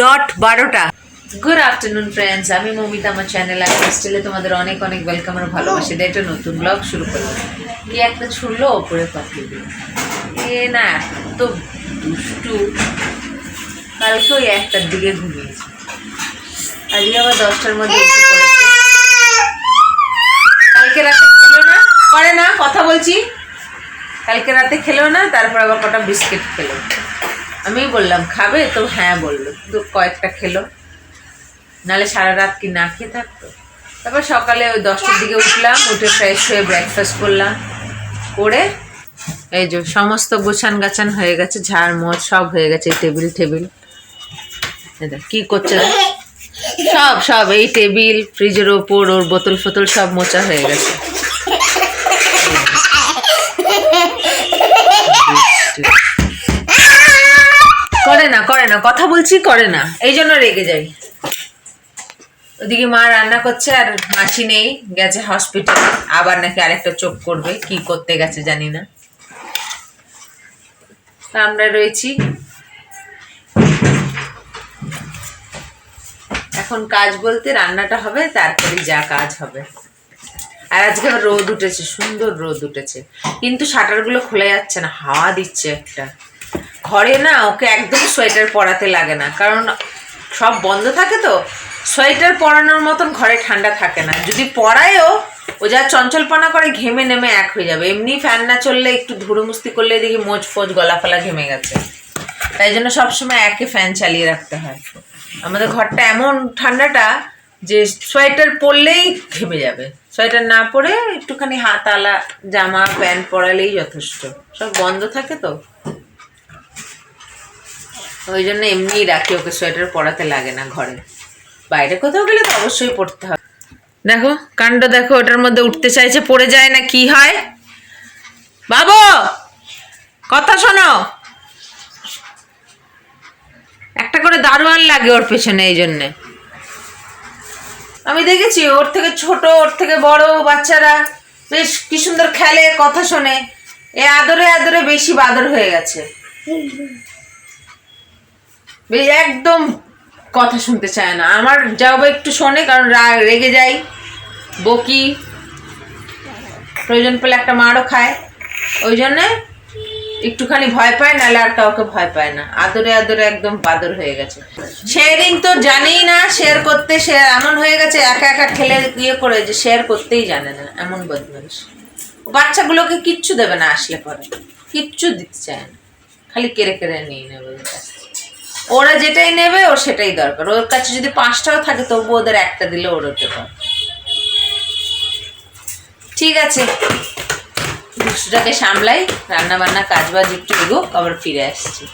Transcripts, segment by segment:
Dot বারোটা। Good afternoon friends আমি মমিতা, আমার চ্যানেল আর হোস্টেলে তোমাদের অনেক অনেক ওয়েলকাম আর ভালোবাসি দিয়ে একটা নতুন ব্লগ শুরু করলাম। কি একটা ছুড়লো, ওপরে দিল। এ না, এত দুষ্টু। কালকে ওই একটার দিকে ঘুমিয়েছে। আজকে আবার দশটার মধ্যে উঠে কালকে রাতে খেলো না? করে না, কথা বলছি। কালকে রাতে খেলো না, তারপর আবার কটা বিস্কিট খেলো। আমি বললাম, খাবে? তো হ্যাঁ বলল। তো কয়েকটা খেলো। নাহলে সারা রাত কি না খেয়ে থাকতো? তারপর সকালে ওই দশটার দিকে উঠলাম, উঠে ফ্রেশ হয়ে ব্রেকফাস্ট করলাম। করে এই যে সমস্ত গোছান গাছান হয়ে গেছে, ঝাড় মোট সব হয়ে গেছে টেবিল টেবিল কি করছে? সব সব, এই টেবিল ফ্রিজের ওপর, ওর বোতল ফোতল সব মোচা হয়ে গেছে করে না, কথা বলছি, করে না। এই জন্য রেগে যাই। ওদিকে মা রান্না করছে আর মাসি নেই, গেছে হসপিটালে আবার নাকি আরেকটা চোখ করবে, কি করতে গেছে জানি না। তা আমরা রয়েছি। এখন কাজ বলতে রান্নাটা হবে তারপরে যা কাজ হবে। আর আজকে রোদ উঠেছে, সুন্দর রোদ উঠেছে। কিন্তু শাটারগুলো খোলা যাচ্ছে না, হাওয়া দিচ্ছে একটা। ঘরে না ওকে একদম সোয়েটার পরাতে লাগে না। কারণ সব বন্ধ থাকে তো, সোয়েটার পরানোর মতন ঘরে ঠান্ডা থাকে না। যদি পরায়ও, ও যা চঞ্চলপনা করে ঘেমে নেমে এক হয়ে যাবে। এমনি ফ্যান না চললে একটু ধুরো মুস্তি করলে দেখি মোচ ফোচ গলা ফলা ঘেমে গেছে। তাই জন্য সবসময় একে ফ্যান চালিয়ে রাখতে হয়। আমাদের ঘরটা এমন ঠান্ডাটা যে সোয়েটার পরলেই ঘেমে যাবে। সোয়েটার না পরে একটুখানি হাত, আলা, জামা, প্যান্ট পরালেই যথেষ্ট। সব বন্ধ থাকে তো। ওই জন্য এমনিই রাখি, ওকে সোয়েটার পরাতে লাগে না ঘরে। বাইরে কোথাও গেলে তো অবশ্যই পড়তে হবে। দেখো, কাণ্ড দেখো, ওটার মধ্যে উঠতে চাইছে, পড়ে যায় না, কি হয়? বাবু, কথা শোনো। একটা করে দারোয়ান লাগে ওর পেছনে এই জন্যে। আমি দেখেছি, ওর থেকে ছোট, ওর থেকে বড় বাচ্চারা বেশ কি সুন্দর খেলে, কথা শোনে। এ আদরে আদরে বেশি বাদর হয়ে গেছে। একদম কথা শুনতে চায় না। আমার যাও একটু শোনে, কারণ রেগে যাই। বকি। প্রয়োজন পেলে একটা মারও খায়। ওই জন্যে একটুখানি ভয় পায়, নাহলে আর কাউকে ভয় পায় না। আদরে আদরে একদম বাদর হয়ে গেছে। শেয়ারিং তো জানেই না শেয়ার করতে শেয়ার এমন হয়ে গেছে, একা একা খেলে ইয়ে করে যে শেয়ার করতেই জানে না, এমন বদমাইশ। বাচ্চাগুলোকে কিচ্ছু দেবে না আসলে পরে। কিচ্ছু দিতে চায় না। খালি কেড়ে কেড়ে নিয়ে নেবে। ওর যেটাই নেবে ওর সেটাই দরকার। ওর কাছে যদি পাঁচটাও থাকে তবু ওদের একটা দিলে ওর পারে। ঠিক আছে। দুষ্টটাকে সামলাই রান্না বান্না কাজ বাজ একটু এগো আবার ফিরে আসছি।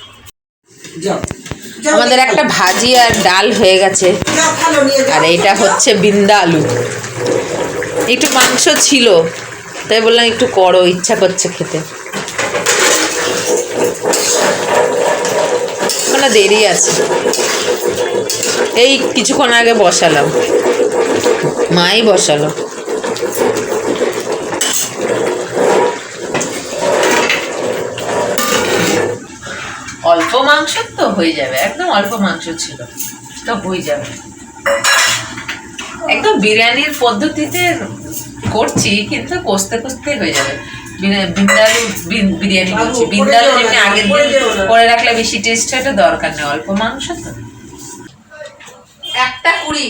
আমাদের একটা ভাজি আর ডাল হয়ে গেছে। আর এইটা হচ্ছে বিন্দা আলু। একটু মাংস ছিল তাই বললাম একটু করো ইচ্ছা করছে খেতে। মানে দেরি আছে। এই কিছুক্ষণ আগে বসালাম। মাই বসালো। অল্প মাংস তো হয়ে যাবে, একদম অল্প মাংস ছিল। তো হয়ে যাবে। একদম বিরিয়ানির পদ্ধতিতে করছি, কিন্তু কষতে কষতে হয়ে যাবে। বিন্দালু বিরিয়ানি করছি। বিন্দালু যেমনি আগের দিন করে রাখলে বেশি টেস্ট হয় এটা দরকার নেই। অল্প মাংস তো। একটা কুড়ি।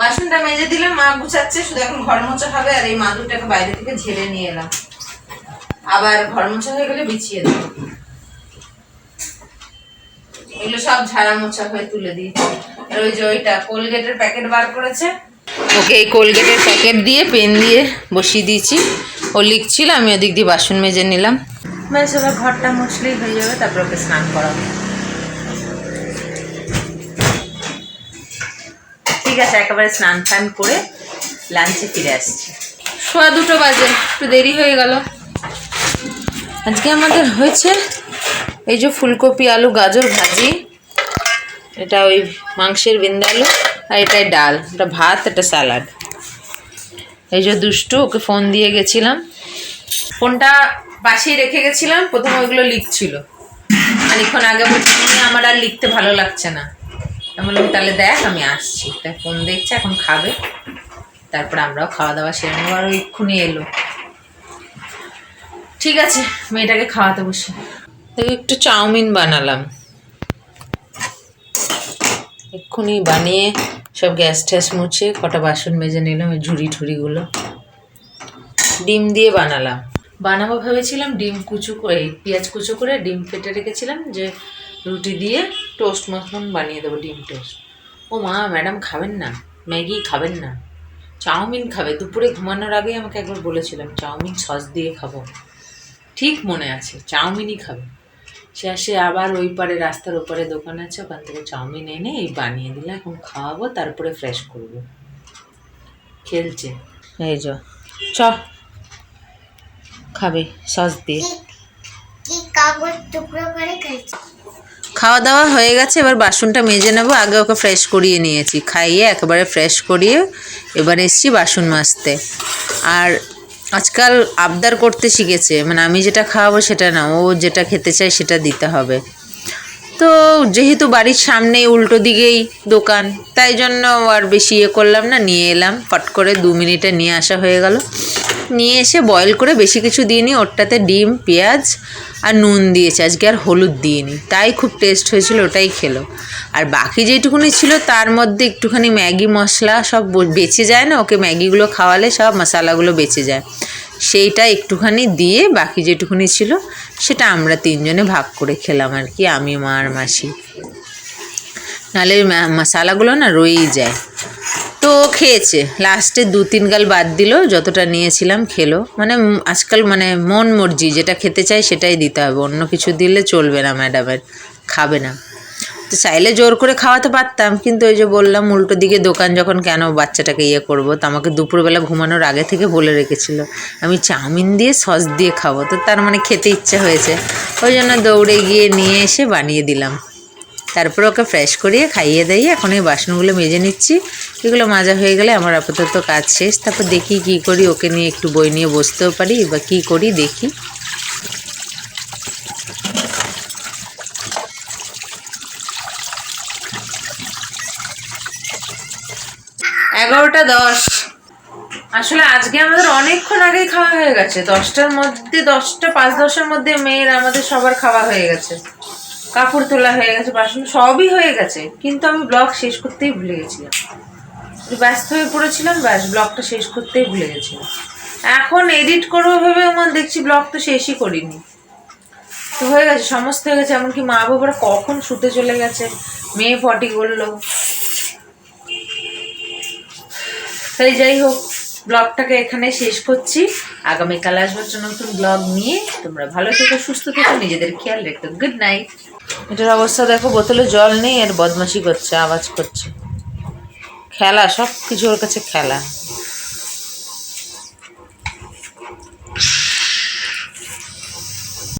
বাসনটা মেজে দিলাম মা গুছাচ্ছে শুধু এখন ঘর মোছা হবে আর এই মাদুরটাকে বাইরে থেকে ঝেড়ে নিয়ে এলাম। আবার ঘর মোছা হয়ে গেলে বিছিয়ে দেবো। এগুলো সব ঝাড়া মোছা হয়ে তুলে দিয়েছি আর ওই যে ওইটা কোলগেটের প্যাকেট বার করেছে। ওকে এই কোলগেটের প্যাকেট দিয়ে পেন দিয়ে বসিয়ে দিয়েছি। ও লিখছিল আমি ওদিক দিয়ে বাসন মেজে নিলাম। ব্যাস এবার ঘরটা মুছলেই হয়ে যাবে তারপর ওকে স্নান করাবো। ঠিক আছে একেবারে স্নান টান করে লাঞ্চে ফিরে আসছি। সোয়া দুটো বাজে একটু দেরি হয়ে গেল। আজকে আমাদের হয়েছে এই যে ফুলকপি আলু গাজর ভাজি। এটা ওই মাংসের বিন্দালু আর এটাই ডাল এটা ভাত এটা স্যালাড। এই যে দুষ্টু, ওকে ফোন দিয়ে গেছিলাম। ফোনটা পাশেই রেখে গেছিলাম, প্রথমে ওইগুলো লিখছিল। খানিক্ষণ আগে বলছি আমার আর লিখতে ভালো লাগছে না। আমি বললাম, তাহলে দেখ, আমি আসছি। তাই ফোন দেখছে, এখন খাবে। তারপর আমরাও খাওয়া দাওয়া সেরে নেব, আর এক্ষুনি এলো। ঠিক আছে, মেয়েটাকে খাওয়াতে বসে। একটু চাউমিন বানালাম। এক্ষুনি বানিয়ে সব গ্যাস ট্যাস মুছে কটা বাসন মেজে নিলাম ওই ঝুড়ি ঠুড়িগুলো। ডিম দিয়ে বানালাম। বানাবো ভেবেছিলাম ডিম কুচু করে পেঁয়াজ কুচু করে ডিম ফেটে রেখেছিলাম যে রুটি দিয়ে টোস্ট মতন বানিয়ে দেবো ডিম টোস্ট। ও মা, ম্যাডাম খাবেন না, ম্যাগি খাবেন না। চাউমিন খাবে, দুপুরে ঘুমানোর আগে আমাকে একবার বলেছিলাম, চাউমিন সস দিয়ে খাব। ঠিক মনে আছে, চাউমিনই খাবে। সে আসে আবার ওই পারে রাস্তার ওপারে দোকান আছে ওখান থেকে চাউমিন এনে এই বানিয়ে দিলে এখন খাওয়াবো তারপরে ফ্রেশ করব। খেলছে। এই যো চ। খাবে সস দিয়ে। কি কাগজ টুকরো করে খাইছি? খাওয়া দাওয়া হয়ে গেছে এবার বাসনটা মেজে নেব আগে ওকে ফ্রেশ করিয়ে নিয়েছি। খাইয়ে একেবারে ফ্রেশ করিয়ে এবার এসছি বাসন মাজতে। আর আজকাল আবদার করতে শিখেছে মানে আমি যেটা খাওয়াবো সেটা না, ও যেটা খেতে চায় সেটা দিতে হবে। তো যেহেতু বাড়ির সামনেই উল্টো দিকেই দোকান, তাই জন্য আর বেশি ইয়ে করলাম না, নিয়ে এলাম, ফট করে দু মিনিটে নিয়ে আসা হয়ে গেল। নিয়ে এসে বয়েল করে বেশি কিছু দিইনি, ওরটাতে ডিম, পেঁয়াজ আর নুন দিয়েছে, আজকে আর হলুদ দিইনি। তাই খুব টেস্ট হয়েছিল, ওটাই খেলো। আর বাকি যেটুকুনি ছিল, তার মধ্যে একটুখানি ম্যাগি মশলা সব বেঁচে যায় না? ওকে ম্যাগিগুলো খাওয়ালে সব মশালাগুলো বেঁচে যায়। সেইটা একটুখানি দিয়ে বাকি যেটুকুনি ছিল, সেটা আমরা তিনজনে ভাগ করে খেলাম আর কি, আমি, মা আর মাসি। নাহলে মশালাগুলো না রয়েই যায়। তো খেয়েছে। লাস্টে দু তিন গাল বাদ দিল, যতটা নিয়েছিলাম খেলো। মানে আজকাল মানে মন মর্জি, যেটা খেতে চাই সেটাই দিতে হবে। অন্য কিছু দিলে চলবে না ম্যাডামের খাবে না। তো চাইলে জোর করে খাওয়াতে পারতাম, কিন্তু ওই যে বললাম, উল্টো দিকে দোকান যখন কেন বাচ্চাটাকে ইয়ে করব, তো আমাকে দুপুরবেলা ঘুমানোর আগে থেকে বলে রেখেছিল, আমি চাউমিন দিয়ে সস দিয়ে খাব। তো তার মানে খেতে ইচ্ছে হয়েছে। ওই জন্য দৌড়ে গিয়ে নিয়ে এসে বানিয়ে দিলাম। তারপর ওকে ফ্রেশ করিয়ে খাইয়ে দাইয়ে এখন এই বাসনগুলো মেজে নিচ্ছি। এগুলো মাজা হয়ে গেলে আমার আপাতত কাজ শেষ। তারপর দেখি কি করি, ওকে নিয়ে একটু বই নিয়ে বসতেও পারি বা কি করি দেখি। এগারোটা দশ। আসলে আজকে আমাদের অনেকক্ষণ আগেই খাওয়া হয়ে গেছে। দশটার মধ্যে দশটা, পাঁচ দশের মধ্যে মেয়ের আমাদের সবার খাওয়া হয়ে গেছে। কাপড় তোলা হয়ে গেছে, বাসন সবই হয়ে গেছে। কিন্তু আমি ব্লগ শেষ করতেই ভুলে গেছিলাম। ব্যস্ত হয়ে পড়েছিলাম, ব্যাস ব্লগটা শেষ করতেই ভুলে গেছিলাম। এখন এডিট করব ভেবে আমার দেখছি ব্লগ তো শেষই করিনি। তো হয়ে গেছে, সমস্ত হয়ে গেছে। এমনকি মা বাবারা কখন শুতে চলে গেছে, মেয়ে ফটি করল। তাই যাই হোক ব্লগটাকে এখানে শেষ করছি। আগামীকাল আসবার জন্য নতুন ব্লগ নিয়ে তোমরা ভালো থেকো, সুস্থ থেকো, নিজেদের খেয়াল রেখো। গুড নাইট এটার অবস্থা দেখো, বোতলে জল নেই, আর বদমাশি করছে, আওয়াজ করছে। খেলা সব কিছু ওর কাছে খেলা।